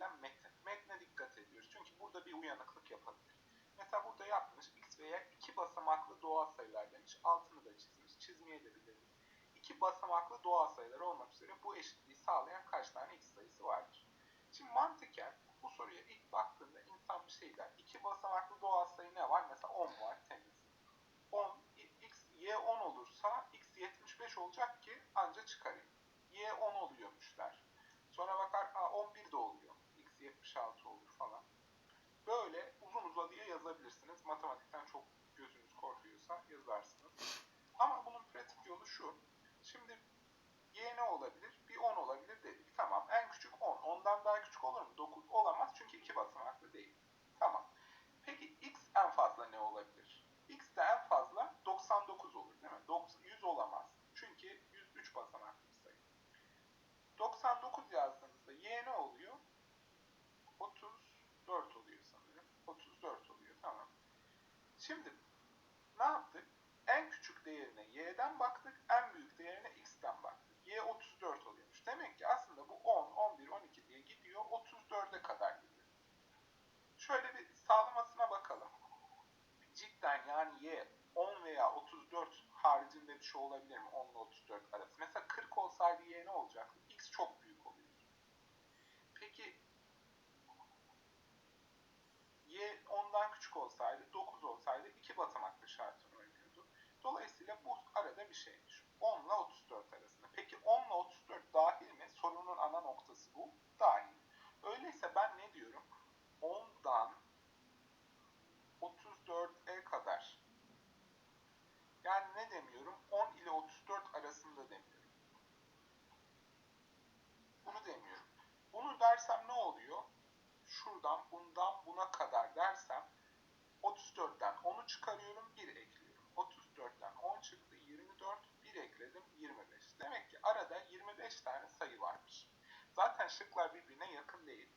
verilen metin. Metne dikkat ediyoruz. Çünkü burada bir uyanıklık yapabilir. Mesela burada yapmış x ve y iki basamaklı doğal sayılar demiş. Altını da çizmiş. Çizmeye de biliriz. İki basamaklı doğal sayılar olmak üzere bu eşitliği sağlayan kaç tane x sayısı vardır? Şimdi mantıken bu soruya ilk baktığında insan bir şey der. İki basamaklı doğal sayı ne var? Mesela 10 var temiz. 10, x, y 10 olursa x 75 olacak ki anca çıkarayım. Y 10 oluyormuş der. Sonra bakar Aa, 11 de oluyor. X 76 olur falan. Böyle uzun uzadıya yazabilirsiniz. Matematikten çok gözünüz korkuyorsa yazarsınız. Ama bunun pratik yolu şu. Şimdi y ne olabilir? Bir 10 olabilir dedik. Tamam. En küçük 10. Ondan daha küçük olur mu? 9 olamaz çünkü iki basamaklı değil. Tamam. Peki x en fazla ne olabilir? x de en fazla 99 olur değil mi? 90 100 olamaz. Çünkü 103 basamaklı sayı. 99 yazdığınızda y ne oluyor? 34 oluyor sanırım. 34 oluyor. Tamam. Şimdi ne yaptık? En küçük değerine y'den baktık. En büyük değerine x'ten baktık. y 34 oluyormuş. Demek ki aslında bu 10, 11, 12 diye gidiyor. 34'e kadar gidiyor. Şöyle bir sağlamasına bakalım. Cidden yani y 10 veya 34 haricinde bir şey olabilir mi? 10 ile 34 arası. Mesela 40 olsaydı y ne olacaktı? x çok büyük oluyordu. Peki y 10'dan küçük olsaydı, 9 olsaydı iki basamaklı şartını oynuyordu. Dolayısıyla bu arada bir şeymiş. 10 ile 34 arasında. Peki 10 ile 34 dahil mi? Sorunun ana noktası bu. Dahil. Öyleyse ben ne diyorum? 10'dan 34'e kadar. Yani ne demiyorum? 10 ile 34 arasında demiyorum. Bunu demiyorum. Bunu dersem ne oluyor? Şuradan bundan buna kadar dersem 5 tane sayı vardır. Zaten şıklar birbirine yakın değil.